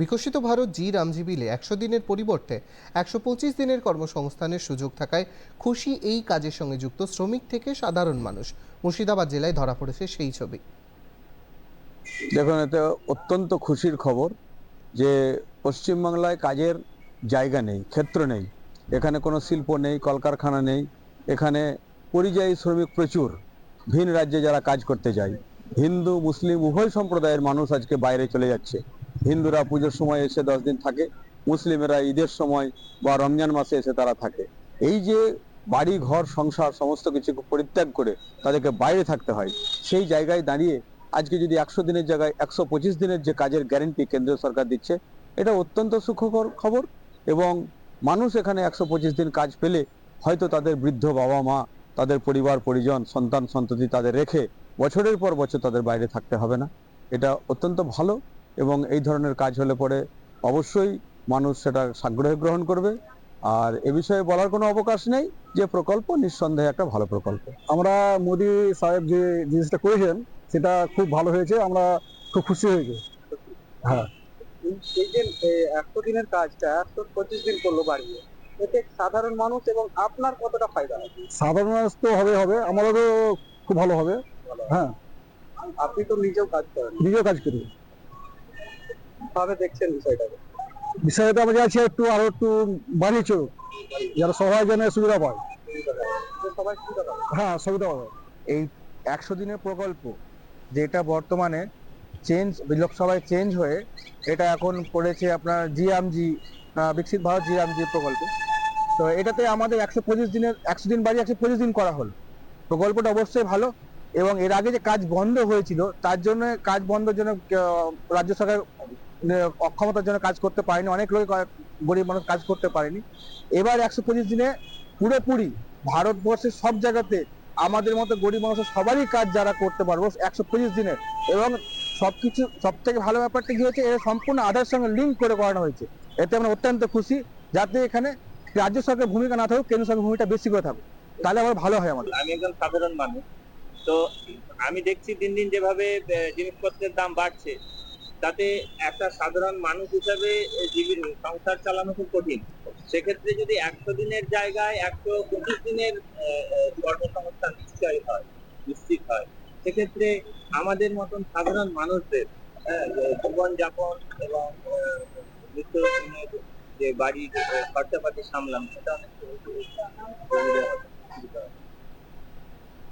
বিকশিত ভারত জি রামজি বিলে একশো দিনের পরিবর্তে একশো পঁচিশ দিনের কর্মসংস্থানের সুযোগ থাকায় খুশি এই কাজের সঙ্গে যুক্ত শ্রমিক থেকে সাধারণ মানুষ। মুর্শিদাবাদ জেলায় ধরা পড়েছে সেই ছবি। দেখুন এতে অত্যন্ত খুশির খবর যে পশ্চিমবাংলায় কাজের জায়গা নেই, ক্ষেত্র নেই। এখানে কোনো শিল্প নেই, কলকারখানা নেই। এখানে পরিযায়ী শ্রমিক প্রচুর। ভিন রাজ্যে যারা কাজ করতে যায়, হিন্দু, মুসলিম উভয় সম্প্রদায়ের মানুষ আজকে বাইরে চলে যাচ্ছে। হিন্দুরা পুজোর সময় এসে দশ দিন থাকে, মুসলিমেরা ঈদের সময় বা রমজান মাসে এসে তারা থাকে। এই যে বাড়ি, ঘর, সংসার সমস্ত কিছু পরিত্যাগ করে তাদেরকে বাইরে থাকতে হয়, সেই জায়গায় দাঁড়িয়ে আজকে যদি একশো দিনের জায়গায় একশো পঁচিশ দিনের যে কাজের গ্যারেন্টি কেন্দ্রীয় সরকার দিচ্ছে, এটা অত্যন্ত সুখকর খবর এবং মানুষ এখানে একশো পঁচিশ দিন কাজ পেলে হয়তো তাদের বৃদ্ধ বাবা মা, তাদের পরিবার, পরিজন, সন্তান, সন্ততি তাদের রেখে বছরের পর বছর তাদের বাইরে থাকতে হবে না। এটা অত্যন্ত ভালো। এবং এই ধরনের কাজ হলে পরে অবশ্যই মানুষ সেটা সাগ্রহে গ্রহণ করবে। আর এ বিষয়ে বলার কোনো অবকাশ নেই যে প্রকল্প নিঃসন্দেহে একটা ভালো প্রকল্প। আমরা মোদি সাহেব যে জিনিসটা করেছেন সেটা খুব ভালো হয়েছে আমরা খুব খুশি হয়েছে হ্যাঁ। এই যে একশো দিনের কাজটা একশো পঁচিশ দিন করল বাড়িয়ে এতে সাধারণ মানুষ এবং আপনার কতটা ফায়দা হবে? সাধারণ মানুষ তো হবে হবে আমাদেরও খুব ভালো হবে। হ্যাঁ। আপনি তো নিজেও কাজ করেন। নিজেও কাজ করি। ভাবে দেখছেন বিষয়টাকে? বিষয়টা আমরা চাইছি একটু আরও একটু বাড়িয়ে চলুক যারা সবাই যেন সুবিধা পায়। সবাই সুবিধা হ্যাঁ সুবিধা পাবে। এই একশো দিনের প্রকল্প যেটা বর্তমানে চেঞ্জ লোকসভায় চেঞ্জ হয়ে এটা এখন করেছে আপনার জিএমজি বিকশিত ভারত জিএমজি প্রকল্প। তো এটাতে আমাদের একশো পঁচিশ দিনের একশো দিন বাড়ি একশো পঁচিশ দিন করা হলো। প্রকল্পটা অবশ্যই ভালো এবং এর আগে যে কাজ বন্ধ হয়েছিল তার জন্য কাজ বন্ধের জন্য রাজ্য সরকার অক্ষমতার জন্য কাজ করতে পারেনি, অনেক লোক গরিব মানুষ কাজ করতে পারেনি। এবার একশো পঁচিশ দিনে পুরোপুরি ভারতবর্ষের সব জায়গাতে আমাদের মতো গরিব মানুষের সবারই কাজ যারা করতে পারব একশো পঁচিশ দিনের এবং সবকিছু সব থেকে ভালো ব্যাপারটা কি হয়েছে এটা সম্পূর্ণ আধার সঙ্গে লিঙ্ক করে করানো হয়েছে। এতে আমরা অত্যন্ত খুশি, যাতে এখানে রাজ্য সরকারের ভূমিকা না থাকুক, কেন্দ্র সরকারের ভূমিকা বেশি করে থাকুক। তাহলে আমার ভালো হয় আমাদের। আমি একজন সাধারণ মানুষ, তো আমি দেখছি দিন দিন যেভাবে জিনিসপত্রের দাম বাড়ছে তাতে একটা সাধারণ মানুষ হিসাবে জীবন, সংসার চালানো খুব কঠিন। সেক্ষেত্রে যদি একশো দিনের জায়গায় একশো পঁচিশ দিনের কর্মসংস্থান নিশ্চয় হয়, নিশ্চিত হয়। সেক্ষেত্রে আমাদের মতন সাধারণ মানুষদের জীবনযাপন এবং যে বাড়ির খরচাপাতি সামলানো, সেটা অনেক